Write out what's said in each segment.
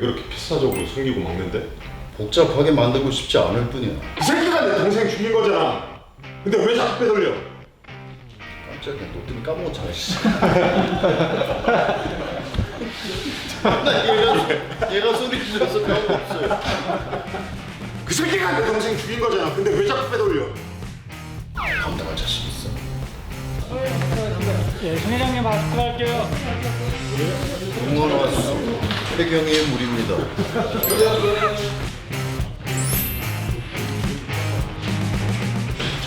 왜 그렇게 필사적으로 숨기고 막는데? 복잡하게 만들고 싶지 않을 뿐이야. 이 새끼가 내 동생 죽인 거잖아. 근데 왜 자꾸 빼돌려? 깜짝이야. 너 때문에 까먹었잖아. 씨. 나 얘가 얘가 소리 질러서 별거 없어요. 그 새끼가 내 동생 죽인 거잖아. 근데 왜 자꾸 빼돌려? 감당할 자신 있어. 예, 정 회장님 발표할게요. 태경의 무리입니다.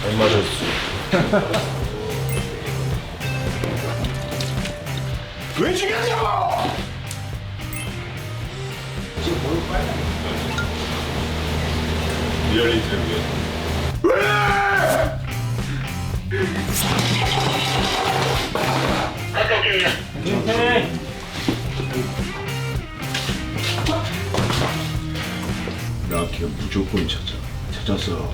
잘 맞았어. 왜 죽였냐고! 리얼리티를 위해. 네. 나걔 무조건 찾아. 찾았어.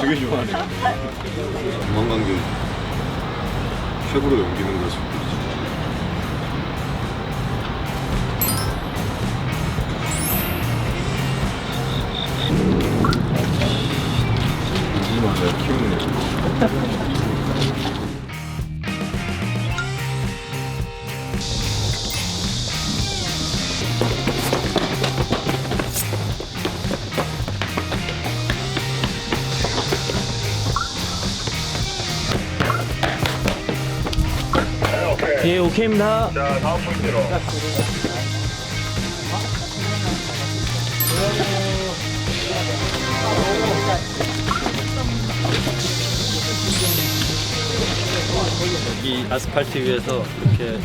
되게 좋아하네. 도망간 게 최고로 연기는 가수 내가 키우는 애. 예, 오케이입니다. 이 아스팔트 위에서 이렇게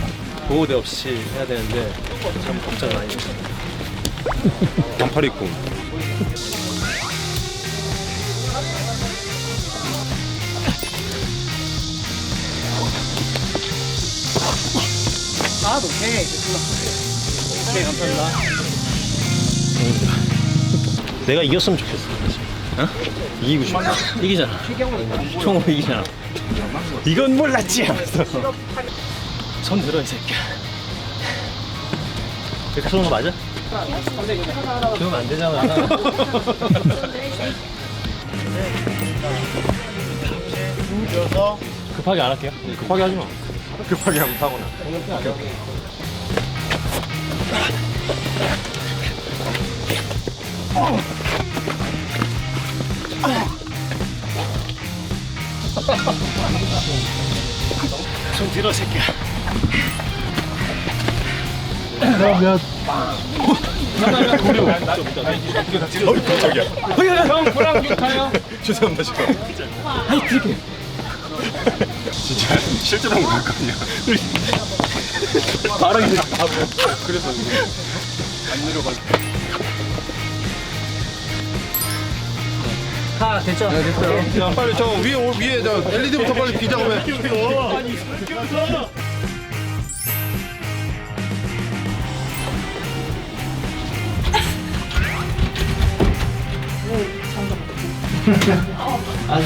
보호대 없이 해야 되는데 참 걱정 많이 돼요. 반팔 입고. 아, 오케이. 오케이, 감사합니다. 내가 이겼으면 좋겠어. 어? 이기고 싶어. 이기잖아. 총으로 이기잖아. 이건 몰랐지 하면서. 손 들어, 이 새끼야. 이렇게 쏘는 거 맞아? 그러면 안 되잖아. 급하게 안 할게요. 급하게 하지 마. 급하게 하면 타거나. 손 들어, 새끼야. 형, 보랑 육타요. 죄송합니다, 지금. 아니, 그렇게. 진짜 거 아니야? 바로 이제 그래서 이거 안 내려가 다 됐죠? 네, 됐어요. 야, 빨리 저 위에 올 위에 저 LED부터 빨리 비자고 해. 아,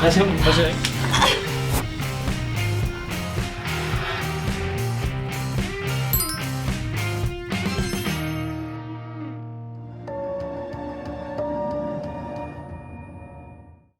다시 한 번, 다시. 해.